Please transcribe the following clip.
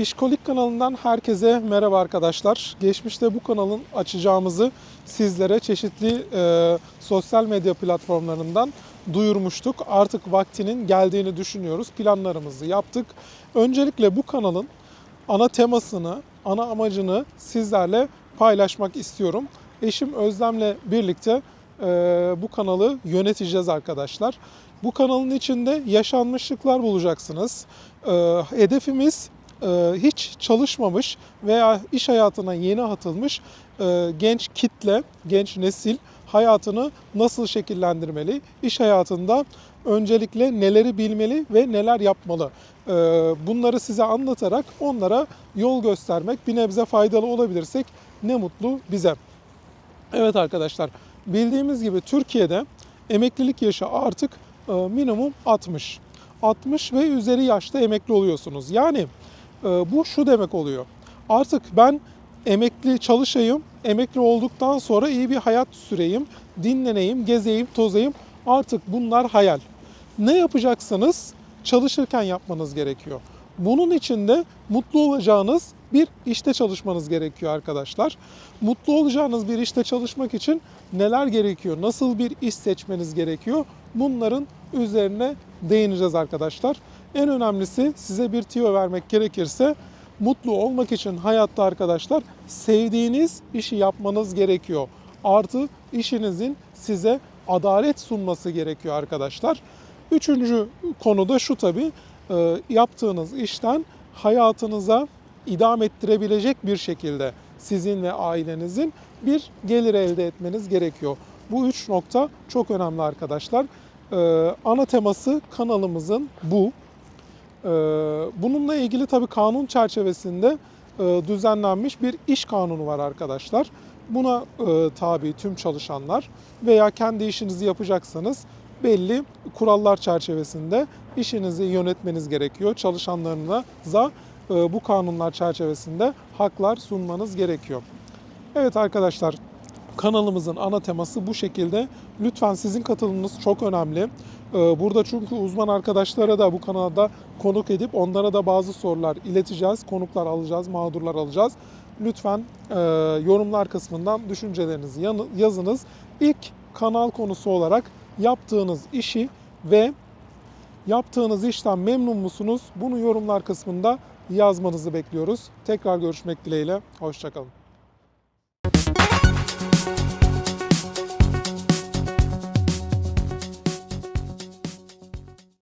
İşkolik kanalından herkese merhaba arkadaşlar. Geçmişte bu kanalın açacağımızı sizlere çeşitli e, sosyal medya platformlarından duyurmuştuk. Artık vaktinin geldiğini düşünüyoruz. Planlarımızı yaptık. Öncelikle bu kanalın ana temasını, ana amacını sizlerle paylaşmak istiyorum. Eşim Özlem'le birlikte e, bu kanalı yöneteceğiz arkadaşlar. Bu kanalın içinde yaşanmışlıklar bulacaksınız. E, hedefimiz hiç çalışmamış veya iş hayatına yeni atılmış e, genç kitle, genç nesil hayatını nasıl şekillendirmeli? İş hayatında öncelikle neleri bilmeli ve neler yapmalı? E, Bunları size anlatarak onlara yol göstermek, bir nebze faydalı olabilirsek ne mutlu bize. Evet arkadaşlar, bildiğimiz gibi Türkiye'de emeklilik yaşı artık e, minimum 60. 60 ve üzeri yaşta emekli oluyorsunuz. Yani bu şu demek oluyor. Artık ben emekli çalışayım, emekli olduktan sonra iyi bir hayat süreyim, dinleneyim, gezeyim, tozayım. Artık bunlar hayal. Ne yapacaksınız? Çalışırken yapmanız gerekiyor. Bunun için de mutlu olacağınız bir işte çalışmanız gerekiyor arkadaşlar. Mutlu olacağınız bir işte çalışmak için neler gerekiyor? Nasıl bir iş seçmeniz gerekiyor? Bunların üzerine değineceğiz arkadaşlar. En önemlisi size bir tüyo vermek gerekirse mutlu olmak için hayatta arkadaşlar sevdiğiniz işi yapmanız gerekiyor. Artı işinizin size adalet sunması gerekiyor arkadaşlar. Üçüncü konu da şu tabii e, yaptığınız işten hayatınıza idam ettirebilecek bir şekilde sizin ve ailenizin bir gelir elde etmeniz gerekiyor. Bu üç nokta çok önemli arkadaşlar. Ee, ana teması kanalımızın bu. Ee, bununla ilgili tabii kanun çerçevesinde e, düzenlenmiş bir iş kanunu var arkadaşlar. Buna e, tabi tüm çalışanlar veya kendi işinizi yapacaksanız belli kurallar çerçevesinde işinizi yönetmeniz gerekiyor. Çalışanlarınıza e, bu kanunlar çerçevesinde haklar sunmanız gerekiyor. Evet arkadaşlar kanalımızın ana teması bu şekilde. Lütfen sizin katılımınız çok önemli. Ee, Burada çünkü uzman arkadaşlara da bu kanalda konuk edip onlara da bazı sorular ileteceğiz. Konuklar alacağız, mağdurlar alacağız. Lütfen e, yorumlar kısmından düşüncelerinizi yazınız. İlk kanal konusu olarak yaptığınız işi ve yaptığınız işten memnun musunuz? Bunu yorumlar kısmında yazmanızı bekliyoruz. Tekrar görüşmek dileğiyle. Hoşçakalın.